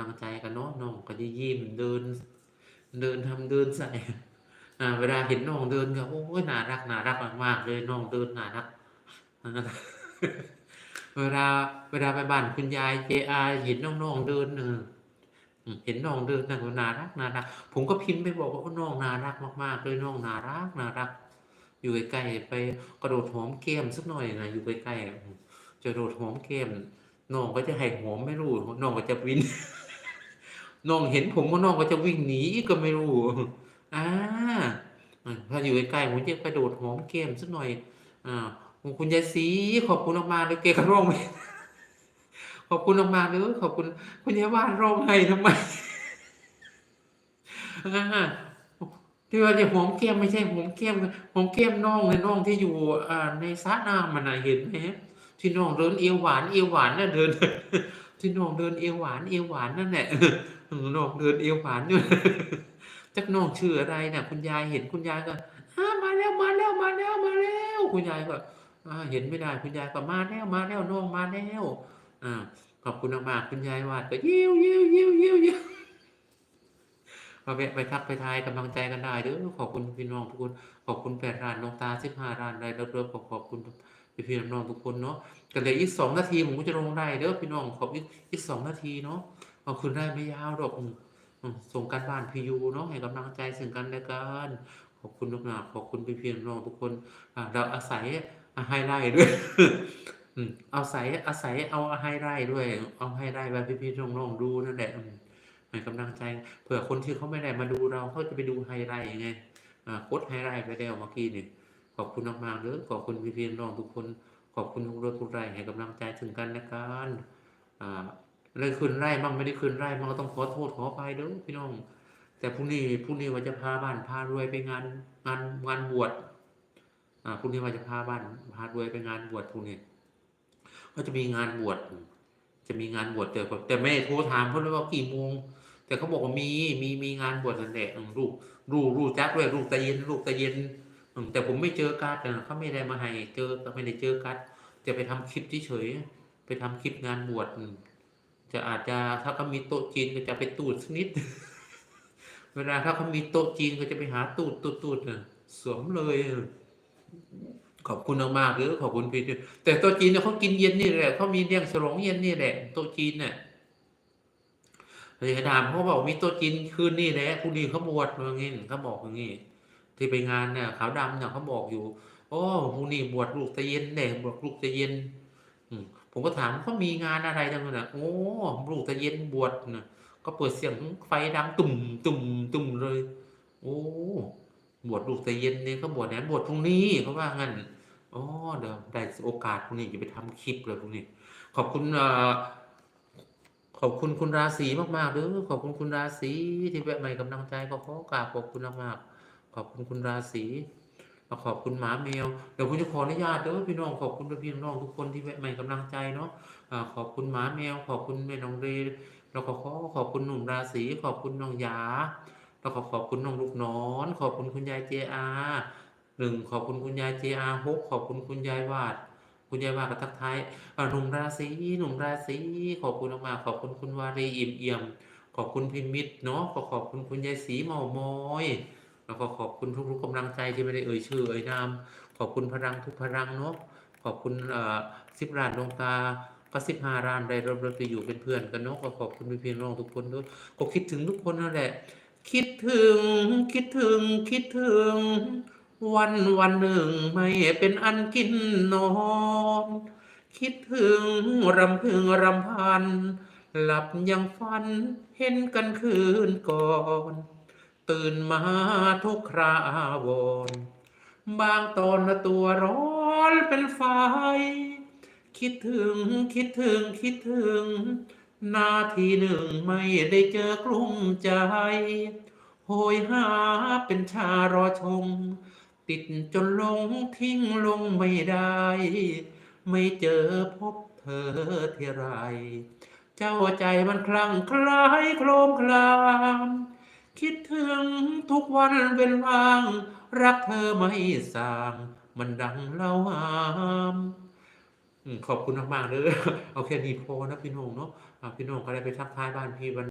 ลังใจกันเนาะน้องก็จะยิ้มเดิน เดินทำเดินใส่อ่าเวลาเห็นน้องเดินก็โอ้ยน่ารักน่ารักมากๆเลยน้องเดินน่ารักเวลาเวลาไปบ้านคุณยายเจอาเห็นน้องๆเดินเออเห็นน้องเดินน่ะน่ารักน่ารัก ผมก็พิมพ์ไปบอกว่าน้องน่ารักมากๆเลยน้องน่ารักน่ารัก อยู่ใกล้ๆไปกระโดดหอมแก้มสักหน่อยนะอยู่ใกล้ๆจะโดดหอมแก้มน้องก็จะให้หอมไม่รู้น้องก็จะวิน น้องเห็นผมก็น้องก็จะวิ่งหนีก็ไม่รู้อาถ้าอยู่ใกล้ๆผมจะกระโดดหอมแก้มสักหน่อย อ่าคุณยายศรีขอบคุณมากๆเลยแกก็ร้องไม่ขอบคุณมากๆเลยขอบคุณ คุณยายว่านร้องไห้ทำไมอาที่ว่าจะหอมแก้มไม่ใช่หอมแก้มหอมแก้มน้องเลยน้องที่อยู่อ่าในสระน้ำอะน่ะเห็นไหมที่น้องเดินเอวหวานเอวหวานน่ะเดิน ที่น้องเดินเอวหวานเอวหวานนั่นแหละน้องเดินเอวหวานอยู่จักน้องชื่ออะไรน่ะคุณยายเห็นคุณยายก็มาแล้วมาแล้วมาแล้วมาแล้วคุณยายก็เห็นไม่ได้คุณยายก็มาแล้วมาแล้วน้องมาแล้วอาขอบคุณมากๆคุณยายวาดก็ยิ้วๆๆๆๆก็แวะไปทักไปทายกำลังใจกันได้เด้อขอบคุณพี่น้องทุกคนขอบคุณ8ล้านน้องตา15ล้านไลค์เลิฟๆขอขอบคุณ พี่ๆน้องๆทุกคนเนาะก็เหลืออีก2นาทีผมก็จะลงไลฟ์เด้อพี่น้องขออีกอีก2นาทีเนาะเอาคืนได้ไม่ยาวดอกส่งการบ้านพียูเนาะให้กำลังใจซึ่งกันและกันขอบคุณมากๆขอบคุณพี่ๆน้องๆทุกคนเราอาศัยไฮไลต์ด้วยเอาศัยอาศัยเอาไฮไลต์ด้วย เอาไฮไลต์ไว้พี่ๆน้องดูนั่นแหละให้กำลังใจ เผื่อคนที่เขาไม่ได้มาดูเราเขาจะไปดูไฮไลต์ไงอ่ากดไฮไลต์ไปแล้วเมื่อกี้นี่ข อบคุณมากๆเด้อขอบคุณพี่ๆน้องทุกคน ขอบคุณทุกเรื่องทุกไลค์ให้กำลังใจซึ่งกันและกันอ่าเลยคืนไล่มั่งไม่ได้คืนไล่มั่งก็ต้องขอโทษขออภัยเด้อพี่น้อง แต่พรุ่งนี้พรุ่งนี้ว่าจะพาบ้านพารวยไปงานงานงานบวชอ่าพรุ่งนี้ว่าจะพาบ้านพารวยไปงานบวชพรุ่งนี้ก็จะมีงานบวชจะมีงานบวชแต่แต่ไม่ได้โทรถามเขาเลยว่ากี่โมง แต่เขาบอกว่ามีมีมีงานบวชนั่นแหละลูกลูกลูกจักด้วยลูกตะเย็นลูกตะเย็น แต่ผมไม่เจอการ์ดนะเขาไม่ได้มาให้เจอไม่ได้เจอการ์ดจะไปทำคลิปเฉยๆไปทำคลิปงานบวชจะอาจจะถ้าเขามีโต๊ะจีนก็จะไปตูดสักนิด เวลาถ้าเขามีโต๊ะจีนก็จะไปหาตูดตูดตูดสวมเลย ขอบคุณมากๆเด้อขอบคุณพี่ด้วยแต่โต๊ะจีนเนี่ยเขากินเย็นนี่แหละเขามีเลี้ยงฉลองเย็นนี่แหละโต๊ะจีนเนี่ยเลยถามเขาบอกมีโต๊ะจีนคืนนี่แหละพรุ่งนี้เขาบวชว่างี้เขาบอกอย่างงี้ ที่ไปงานเนี่ยขาวดำเนี่ยเขาบอกอยู่โอ้พรุ่งนี้บวชลูกตะเย็นเนี่ยบวชลูกตะเย็นผมก็ถามเขามีงานอะไรจังเลยนะโอ้ลูกตะเย็นบวชนะก็เปิดเสียงไฟดังตุ่มตุ่มตุ่มเลย โอ้บวชลูกตะเย็นเนี่ยเขาบวชแหนบวชพรุ่งนี้เขาว่างั้นอ๋อเดี๋ยวได้โอกาสพรุ่งนี้จะไปทำคลิปเลยพรุ่งนี้ ขอบคุณอ่อขอบคุณคุณราศีมากๆเด้อขอบคุณคุณราศีที่แวะมาให้กำลังใจก็ขอกราบขอบคุณมากๆ ขอบคุณคุณราศีแล้วขอบคุณหมาแมวเดี๋ยวผมจะขออนุญาตเด้อพี่น้องขอบคุณพี่น้องทุกคนที่แวะมาให้กำลังใจเนาะขอบคุณหมาแมว ขอบคุณแม่น้องเรแล้วก็ขอขอบคุณหนุ่มราศีขอบคุณน้องยาแล้วก็ขอบคุณน้องลูกนอน ขอบคุณคุณยายเจอาหนึ่งขอบคุณคุณยายเจอาหกขอบคุณคุณยายวาด คุณยายวาดก็ทักทายหนุ่มราศีหนุ่มราศีขอบคุณมากขอบคุณคุณวารีอิ่มเอี่ยม ขอบคุณพิมิตรเนาะก็ขอบคุณคุณยายศรีเมามอย แล้วก็ขอบคุณทุกๆกำลังใจที่ไม่ได้เอ่ยชื่อเอ่ยนาม ขอบคุณพลังทุกพลังเนาะ ขอบคุณเอ่อสิบล้านดวงตาก็สิบห้าล้านได้เราเราจะอยู่เป็นเพื่อนกันเนาะก็ขอบคุณพี่ๆน้องทุกคนด้วยก็คิดถึงทุกคนนั่นแหละ คิดถึง คิดถึง คิดถึง วันวันหนึ่งไม่เป็นอันกินนอน คิดถึงรำพึงรำพัน หลับยังฝันเห็นกันคืนก่อน ตื่นมาทุกคราวรบางตอนตัวร้อนเป็นไฟ คิดถึงคิดถึงคิดถึง นาทีหนึ่งไม่ได้เจอกลุ้มใจ โหยหาเป็นชารอชมติดจนลงทิ้งลงไม่ได้ ไม่เจอพบเธอที่ไร เจ้าใจมันคลั่งคล้ายโครมคลาม คิดถึงทุกวันเป็นว่าง รักเธอไม่สาง มันดังเล่าหามอืมขอบคุณมากๆเลย เอาแค่นี้พอนะพี่น้องเนาะอ่าพี่น้องก็ได้ไปทักทายบ้านพี่วัน